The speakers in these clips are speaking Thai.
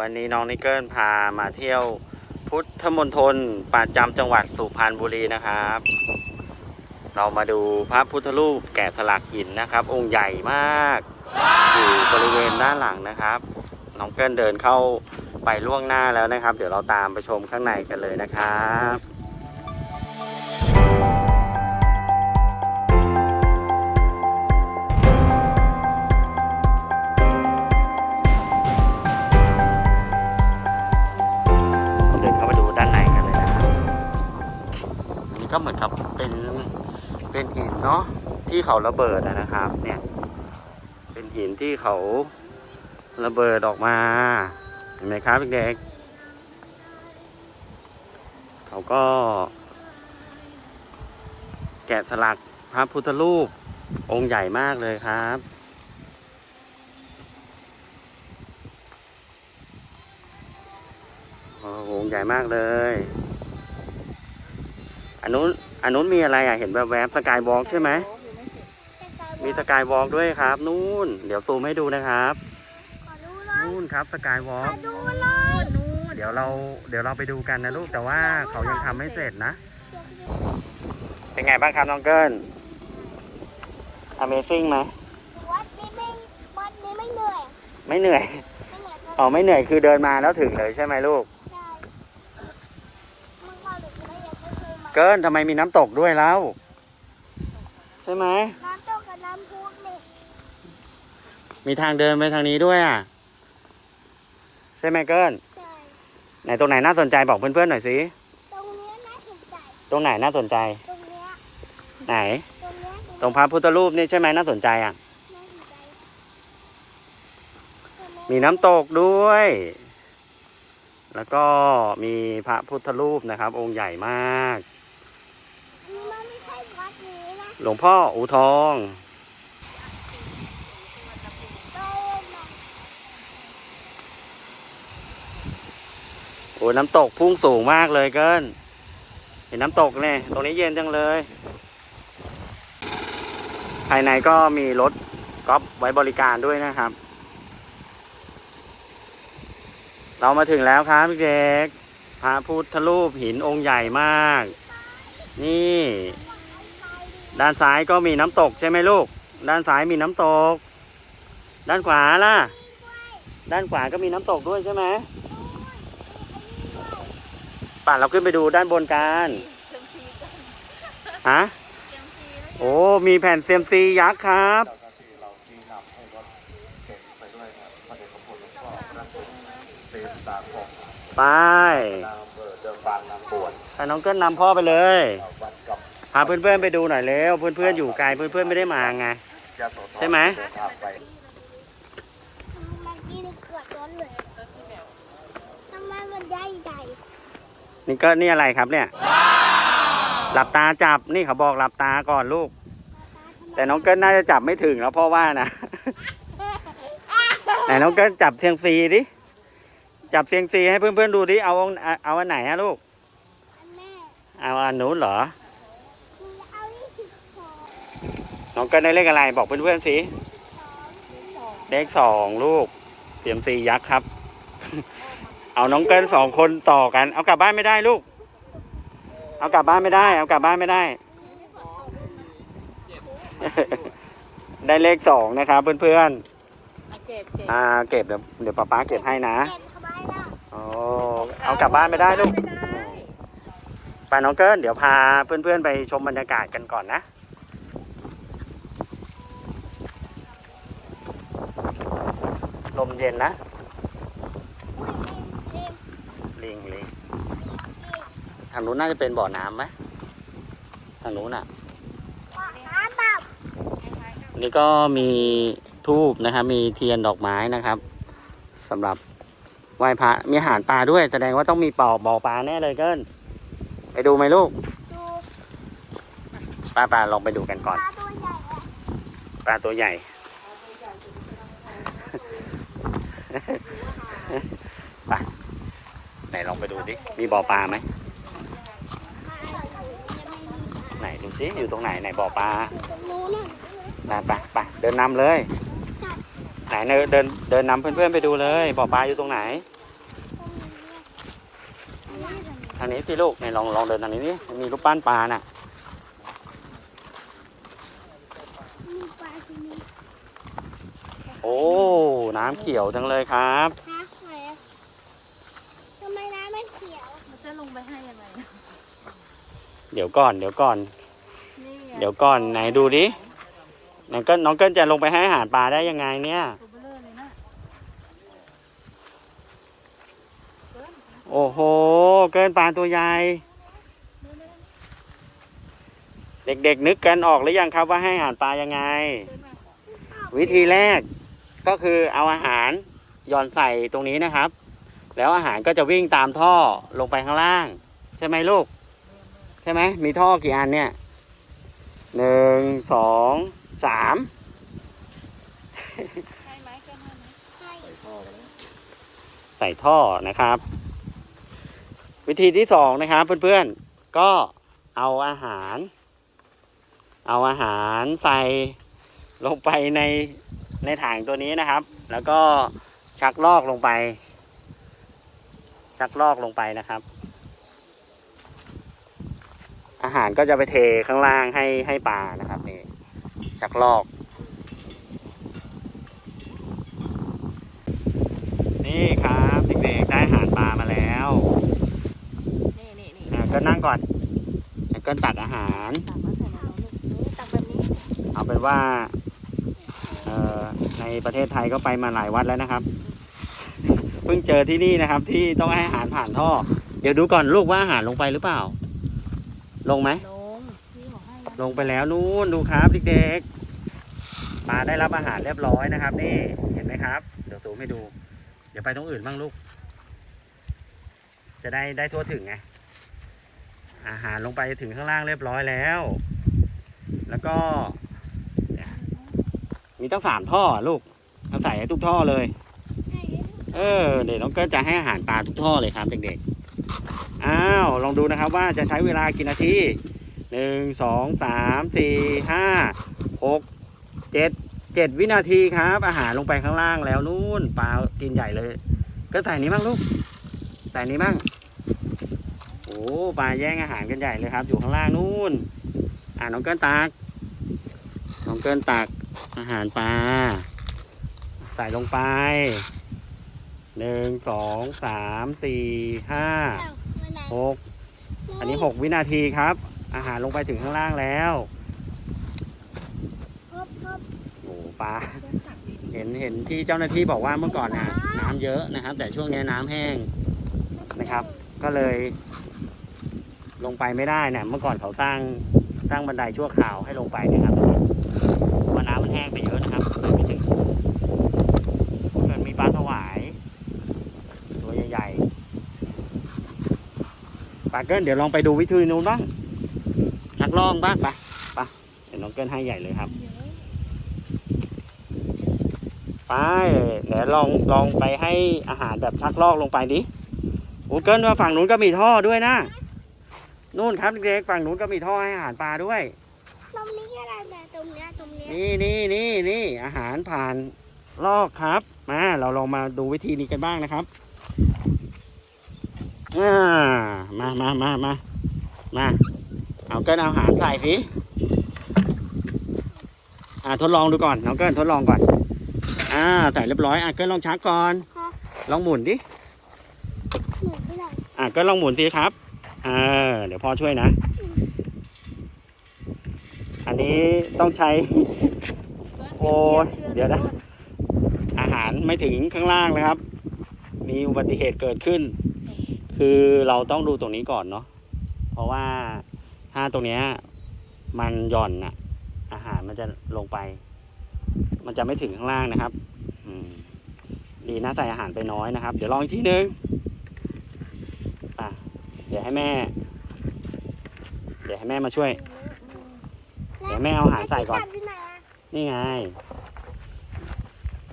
วันนี้น้องนิกเกิลพามาเที่ยวพุทธมณฑลป่าจำจังหวัดสุพรรณบุรีนะครับ เรามาดูพระพุทธรูปแกะสลักหินนะครับ องค์ใหญ่มาก อยู่บริเวณด้านหลังนะครับ น้องเกิลเดินเข้าไปล่วงหน้าแล้วนะครับ เดี๋ยวเราตามไปชมข้างในกันเลยนะครับ ก็เหมือนกับเป็นเป็นหินเนาะที่เขาระเบิดนะครับ เนี่ย เป็นหินที่เขาระเบิดออกมาเห็นไหมครับเด็กๆเขาก็ แกะสลักพระพุทธรูปองค์ใหญ่มากเลยครับโอ้โหองค์ใหญ่มากเลย อันนู้นอันนู้นมีอะไรอะเห็นแบบแวบสกายวอล์กใช่ไหมมีสกายวอล์กด้วยครับ นู่น เดี๋ยวซูมให้ดูนะครับขอดูหน่อยนู่นครับสกายวอขล์อกดูหน่อยนู่นเดี๋ยวเราเดี๋ยวเราไปดูกันนะลูกแต่ว่าเขายังทำไม่เสร็จนะ เป็นไงบ้างครับน้องเกิล Amazing ไหมวัดนี้ไม่วัดนี้ไม่เหนื่อย ไม่เหนื่อยไม่เหนื่อยก็อ๋อไม่เหนื่อยคือเดินมาแล้วถึงเลยใช่ไหมลูก ได้มึงเอาหรือไม่อยากจะซื้อมา เกิลทำไมมีน้ำตกด้วยแล้ว ใช่ไหมน้ำตกกับน้ำพุนี่มีทางเดินไปทางนี้ด้วยอะ ใช่ไหมเกิลใช่ไหนตรงไหนน่าสนใจบอกเพื่อนๆหน่อยสิตรงเนี้ยน่าสนใจตรงไหนน่าสนใจ ตรงเนี้ยไหน ตรงเนี้ยตรงพระพุทธรูปนี่ใช่ไหมน่าสนใจอะ น่าสนใจตรงเนี้ยมีน้ำตกด้วย แล้วก็มีพระพุทธรูปนะครับ องค์ใหญ่มาก นี่มันไม่ใช่วัดนี้นะ หลวงพ่ออูทอง โอ้ยน้ำตกพุ่งสูงมากเลยเกิน เห็นน้ำตกเนี่ย ตรงนี้เย็นจังเลย ภายในก็มีรถก๊อฟไว้บริการด้วยนะครับ เรามาถึงแล้วครับพี่เด็กพระพุทธรูปหินองค์ใหญ่มาก นี่ ด้านซ้ายก็มีน้ำตกใช่ไหมลูก ด้านซ้ายมีน้ำตก ด้านขวาล่ะ ด้านขวาก็มีน้ำตกด้วยใช่ไหมป่ะเราขึ้นไปดูด้านบนกันฮะโอ้มีแผ่นเซียมซียักษ์ครับเจ้าหน้าที่เราที่นำให้รถเก่งไปด้าน้องเกิ้ลนำพ่อไปเลย พาเพื่อนๆไปดูหน่อยเร็วเพื่อนๆอยู่ไกลเพื่อนๆไม่ได้มาไง ใช่ไหม มันกินเกือบร้อนเลยทำไมมันใหญ่ใหญ่นี่ก็นี่อะไรครับเนี่ย หลับตาจับนี่เขาบอกหลับตาก่อนลูก แต่น้องเกิลน่าจะจับไม่ถึงแล้วพ่อว่านะไหนน้องเกิลจับเซียงซีดิ จับเซียงซีให้เพื่อนๆดูดิเอาเอาเอาอันไหนฮะลูก เอาอันนู้นเหรอเอาที่สิบสอง น้องเกิ้ลได้เลขอะไรบอกเพื่อนๆสิสองเลขสองลูกเซียมซียักษ์ครับ เอาน้องเกิ้ลสองคนต่อกัน เอากลับบ้านไม่ได้ลูก เอากลับบ้านไม่ได้ เอากลับบ้านไม่ได้ ได้เลขสองนะครับเพื่อนเก็บเก็บๆอ่าเก็บเดี๋ยวเดี๋ยวป๊าป๊าเก็บให้นะเก็บทำไมล่ะโอ้เอากลับบ้านไม่ได้ลูกไม่ได้ไปน้องเกิ้ลเดี๋ยวพาเพื่อนๆไปชมบรรยากาศกันก่อนนะ เย็นนะอุ้ยเอ็มลิงลิงทางนู้นน่าจะเป็นบ่อน้ำไหมทางนู้นอะว่าน้ำแบบนี่ก็มีทูบนะครับ มีเทียนดอกไม้นะครับสำหรับไหว้พระมีอาหารปลาด้วย แสดงว่าต้องมีเป่าบ่อปลาแน่เลยเกินไปดูไหมลูกดูป้าปลาลองไปดูกันปก่อนลาตัวใหญ่อะปลาตัวใหญ่ ลองไปดูดิ มีบ่อปลาไหม ไหนดูซิอยู่ตรงไหนไหนบ่อปลาน่ะไปไปเดินนำเลย ไหนเดินเดินนำเพื่อนๆไปดูเลยบ่อปลาอยู่ตรงไหนทางนี้สิลูกไหนลองลองเดินทางนี้นี่มีรูปปั้นปลาน่ะโอ้ น้ำเขียวจังเลยครับ เดี๋ยวก่อน เดี๋ยวก่อนนี่ไงเดี๋ยวก่อนไหนดูดิไหนก็น้องเกิลจะลงไปให้อาหารปลาได้ยังไงเนี่ยตัวเบลอเลยนะโอ้โห เกินปลาตัวใหญ่ เด็กๆนึกกันออกหรือยังครับว่าให้อาหารปลายังไง วิธีแรกก็คือเอาอาหารหย่อนใส่ตรงนี้นะครับ แล้วอาหารก็จะวิ่งตามท่อลงไปข้างล่าง ใช่ไหมลูก ใช่ไหมมีท่อกี่อันเนี่ยหนึ่งสองสามใช่ไหมแก้มให้ไหมใช่ใส่ท่อนะครับ วิธีที่สองนะครับเพื่อนๆก็เอาอาหาร เอาอาหารใส่ลงไปในในถังตัวนี้นะครับ แล้วก็ชักลอกลงไป ชักลอกลงไปนะครับ อาหารก็จะไปเทข้างล่างให้ให้ปลานะครับนี่ชักลอก นี่ครับเด็กๆได้อาหารปลามาแล้วนี่นี่นี่อะก็นั่งก่อนแล้วก็ตักอาหาร ตักมาใส่ในน้องลูกนี่ตักแบบนี้เอาเป็นว่าเอ่อในประเทศไทยก็ไปมาหลายวัดแล้วนะครับ เพิ่งเจอที่นี่นะครับ ที่ต้องให้อาหารผ่านท่อ เดี๋ยวดูก่อนลูกว่าอาหารลงไปหรือเปล่า ลงไหม ลงพี่บอกให้นะลงไปแล้วนู่นดูครับเด็กๆปลาได้รับอาหารเรียบร้อยนะครับ นี่เห็นไหมครับ เดี๋ยวซูมให้ดู เดี๋ยวไปตรงอื่นบ้างลูก จะได้ได้ทั่วถึงไงอาหารลงไปถึงข้างล่างเรียบร้อยแล้ว แล้วก็เนี่ยมีตั้งสามท่อลูกเอาใส่ให้ทุกท่อเลยใช่เออ เดี๋ยวน้องเก็จะให้อาหารปลาทุกท่อเลยครับเด็กๆ อ้าว ลองดูนะครับว่าจะใช้เวลากี่นาทีหนึ่งสองสามสี่ห้าหกเจ็ดเจ็ดวินาทีครับ อาหารลงไปข้างล่างแล้วนู่นปลากินใหญ่เลย ก็ใส่นี้บ้างลูกใส่นี้บ้างโอ้ปลาแย่งอาหารกันใหญ่เลยครับ อยู่ข้างล่างนู่น อ่าน้องเกินตักน้องเกินตักอาหารปลาใส่ลงไปหนึ่งสองสามสี่ห้า หกอันนี้หกวินาทีครับ อาหารลงไปถึงข้างล่างแล้วโอ้ปลาเห็นเห็นที่เจ้าหน้าที่บอกว่าเมื่อก่อนน่ะ น้ำเยอะนะครับ แต่ช่วงนี้น้ำแห้งนะครับ ก็เลย ลงไปไม่ได้นะเมื่อก่อนเขาสร้างสร้างบันไดชั่วคราวให้ลงไปนะครับเพราะว่าน้ำมันแห้งไปเยอะนะครับเลยไม่ถึงเกิดมีปลาถวาย ตัวใหญ่ๆ ปลาเกิลเดี๋ยวลองไปดูวิธีนู้นบ้างชักล่องบ้างไปไปเดี๋ยวน้องเกิลให้ใหญ่เลยครับ ไปเดี๋ยวลองลองไปให้อาหารแบบชักลอกลงไปดิโอ้เกินว่าฝั่งนู้นก็มีท่อด้วยนะนู่นครับเด็กๆฝั่งนู้นก็มีท่อให้อาหารปลาด้วยตรงนี้อะไรแบบตรงเนี้ยตรงเนี้ยนี่นี่นี่นี่อาหารผ่านลอกครับ มาเราลองมาดูวิธีนี้กันบ้างนะครับ อ่ามามามามามา เอาเกินเอาอาหารใส่สิ อ่าทดลองดูก่อนน้องเกินทดลองก่อน อ่าใส่เรียบร้อย อะเกินลองชักก่อน ลองหมุนดิหนูที่ไหนอะก็ลองหมุนสิครับ เออ เดี๋ยวพ่อช่วยนะ อันนี้ต้องใช้ โอ้ยเดี๋ยวนะ อาหารไม่ถึงข้างล่างนะครับ มีอุบัติเหตุเกิดขึ้น คือเราต้องดูตรงนี้ก่อนเนาะเพราะว่าถ้าตรงเนี้ยมันหย่อนอะอาหารมันจะลงไป มันจะไม่ถึงข้างล่างนะครับดีนะใส่อาหารไปน้อยนะครับ เดี๋ยวลองอีกทีนึงอะเดี๋ยวให้แม่ เดี๋ยวให้แม่มาช่วย เดี๋ยวแม่เอาอาหารใส่ก่อน นี่ไง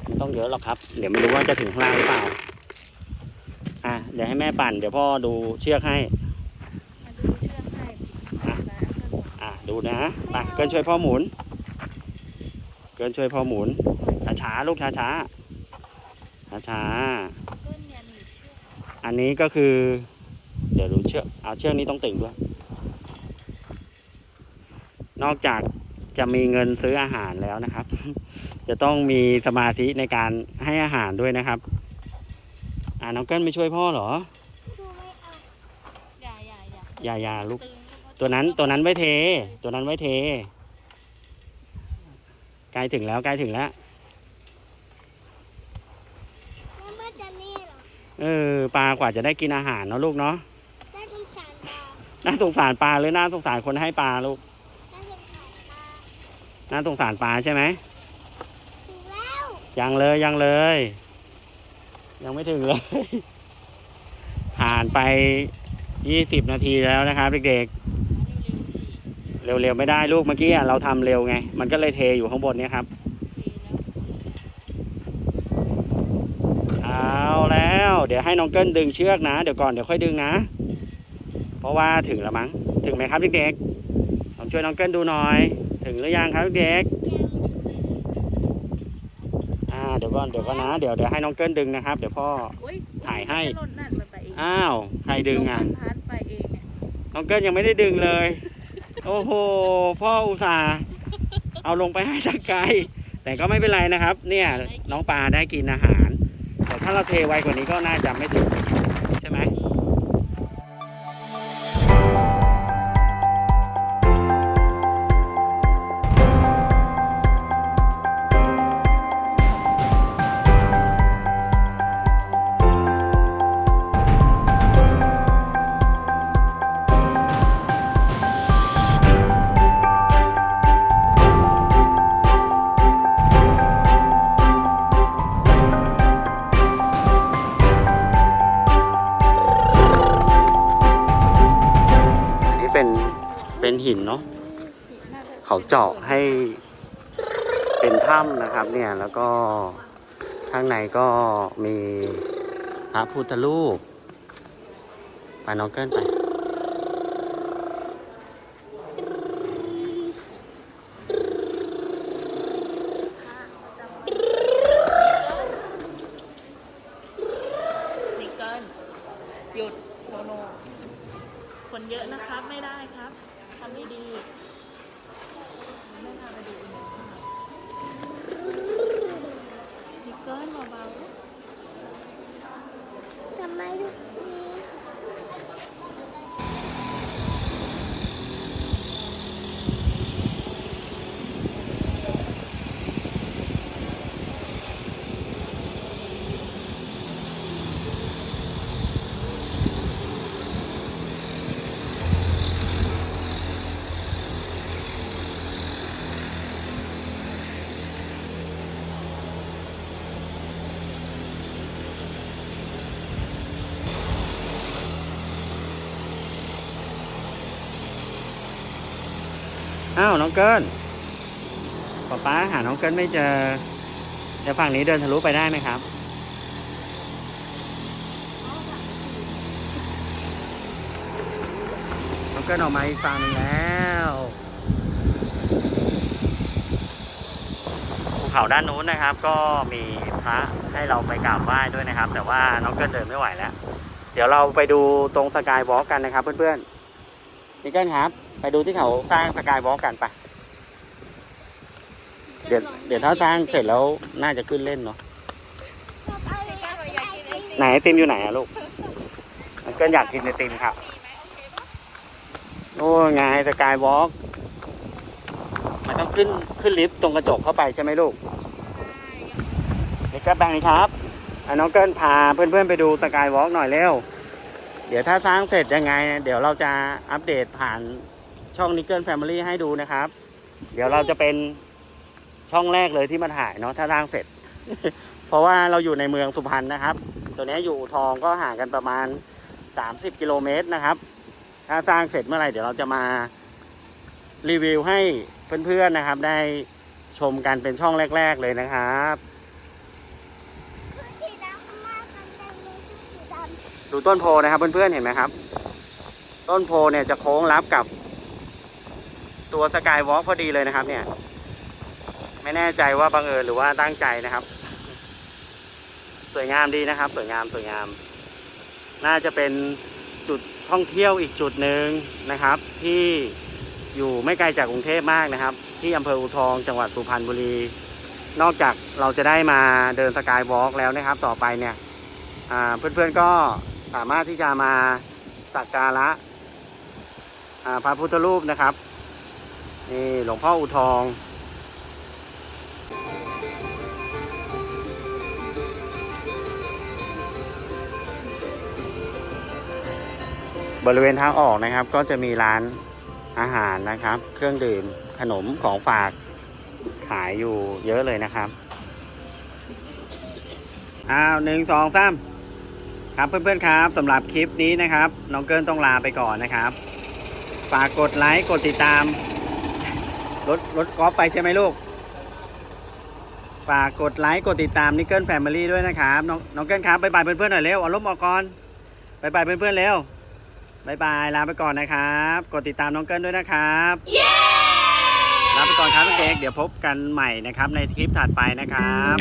ไม่ต้องเยอะหรอกครับ เดี๋ยวไม่รู้ว่าจะถึงข้างล่างหรือเปล่า อะเดี๋ยวให้แม่ปั่น เดี๋ยวพ่อดูเชือกให้มาดูเชือกให้อะอะดูนะไปเกินช่วยพ่อหมุน เกินช่วยพ่อหมุนช้าๆลูกช้าๆช้าๆเกินเนี่ยหนีบเชือกอันนี้ก็คือ เดี๋ยวดูเชือกเอาเชือกนี้ต้องตึงด้วย นอกจากจะมีเงินซื้ออาหารแล้วนะครับ จะต้องมีสมาธิในการให้อาหารด้วยนะครับ อ่าน้องเกิ้ลไม่ช่วยพ่อเหรอดูไม่เอาอย่าอย่าอย่าอย่าอย่าลูก ตึงตัวนั้นตัวนั้นไว้เท ตัวนั้นไว้เท ใกล้ถึงแล้วใกล้ถึงแล้ว แล้วมันจะนี่เหรอเออปลากว่าจะได้กินอาหารเนาะลูกเนาะได้สงสารปลาน่าสงสารปลาหรือน่าสงสารคนให้ปลาลูกได้สงสารปลาน่าสงสารปลาใช่ไหมถึงแล้ว ยังเลยยังเลย ยังไม่ถึงเลย ผ่านไปยี่สิบนาทีแล้วนะครับเด็กๆ เร็วๆ ไม่ได้ลูกเมื่อกี้เราทำเร็วไง มันก็เลยเทอยู่ข้างบนเนี่ยครับ เอาแล้ว เดี๋ยวให้น้องเกิ้ลดึงเชือกนะ เดี๋ยวก่อนเดี๋ยวค่อยดึงนะ เพราะว่าถึงแล้วมั้ง ถึงไหมครับเด็กๆลองช่วยน้องเกิ้ลดูหน่อย ถึงหรือยังครับเด็กอ่า เดี๋ยวก่อนเดี๋ยวก่อนนะเดี๋ยวเดี๋ยวให้น้องเกิ้ลดึงนะครับ เดี๋ยวพ่อ อุ๊ถ่ายให้ จะหล่นนั่นมันไปเองอ้าวใครดึงอะ ลมมันพัดไปเองไงน้องเกิ้ลยังไม่ได้ดึงเลย โอ้โห พ่ออุตส่าห์เอาลงไปให้ตะไกลแต่ก็ไม่เป็นไรนะครับ เนี่ยน้องปลาได้กินอาหาร แต่ถ้าเราเทไวกว่านี้ก็น่าจะไม่ถึงใเขาเจาะให้เป็นถ้ำนะครับเนี่ยแล้วก็ข้างในก็มีพระพุทธรูปไปน้องเกินไป นิกเกิลหยุดโนโนคนเยอะนะครับ ไม่ได้ครับทำไม่ดีไม่พาไปดูนิกเกิลเบา ท อ้าวน้องเกินป๊าป๊าหาน้องเกินไม่เจอเดี๋ยวฝั่งนี้เดินทะลุไปได้ไหมครับ น้องเกินออกมาอีกฝั่งหนึงแล้วภูเขาด้านนู้นนะครับ ก็มีพระให้เราไปกราบไหว้ด้วยนะครับ แต่ว่าน้องเกินเดินไม่ไหวแล้ว เดี๋ยวเราไปดูตรงสกายวอล์กกันนะครับเพื่อนๆ นี่เกินครับ ไปดูที่เขาสร้างสกายวอล์กกันไป เดี๋ยวเดี๋ยวถ้าสร้างเสร็จแล้วน่าจะขึ้นเล่นเนาะ ไหนไอติมอยู่ไหนอะลูกมันก็อยากกินไอติมครับ โอ้ไงสกายวอล์กมันต้องขึ้นขึ้นลิฟต์ตรงกระจกเข้าไปใช่ไหมลูกเด็กก็แบงค์ครับอะน้องเกิลพาเพื่อนๆไปดูสกายวอล์กหน่อยเร็ว เดี๋ยวถ้าสร้างเสร็จยังไง เดี๋ยวเราจะอัปเดตผ่านช่องนิกเกิลแฟมิลี่ให้ดูนะครับ เดี๋ยวเราจะเป็นช่องแรกเลยที่มาถ่ายเนาะถ้าสร้างเสร็จ เพราะว่าเราอยู่ในเมืองสุพรรณนะครับ ตัวนี้อยู่ทองก็ห่างกันประมาณ 30 กิโลเมตรนะครับ ถ้าสร้างเสร็จเมื่อไหร่เดี๋ยวเราจะมารีวิวให้เพื่อนๆนะครับ ได้ชมกันเป็นช่องแรก ๆ เลยนะครับ สีดำข้างหน้ากันเต็มเลยสีดำ ดูต้นโพนะครับเพื่อนๆเห็นไหมครับ ต้นโพเนี่ยจะโค้งรับกับ ตัวสกายวอล์กพอดีเลยนะครับ เนี่ย ไม่แน่ใจว่าบังเอิญหรือว่าตั้งใจนะครับ สวยงามดีนะครับ สวยงามสวยงาม น่าจะเป็นจุดท่องเที่ยวอีกจุดหนึ่งนะครับ ที่อยู่ไม่ไกลจากกรุงเทพมากนะครับ ที่อำเภออูทองจังหวัดสุพรรณบุรี นอกจากเราจะได้มาเดินสกายวอล์กแล้วนะครับ ต่อไปเนี่ยอ่าเพื่อนๆก็ สามารถที่จะมาสักการะพระพุทธรูปนะครับนี่หลวงพ่ออูทองบริเวณทางออกนะครับ ก็จะมีร้านอาหารนะครับ เครื่องดื่มขนมของฝากขายอยู่เยอะเลยนะครับอ้าวหนึ่งสองสาม ครับเพื่อนๆครับสำหรับคลิปนี้นะครับ น้องเกิลต้องลาไปก่อนนะครับ ฝากกดไลค์กดติดตาม รถรถกอล์ฟไปใช่ไหมลูก ฝากกดไลค์กดติดตามนิกเกิลแฟมิลี่ด้วยนะครับ น้องน้องเกิลครับบ๊ายบายเพื่อนๆหน่อยเร็วเอารมณ์ออกก่อนบ๊ายบายเพื่อนๆเร็วบายบายลาไปก่อนนะครับ กดติดตามน้องเกิลด้วยนะครับ ลาไปก่อนครับเด็กๆเดี๋ยวพบกันใหม่นะครับในคลิปถัดไปนะครับ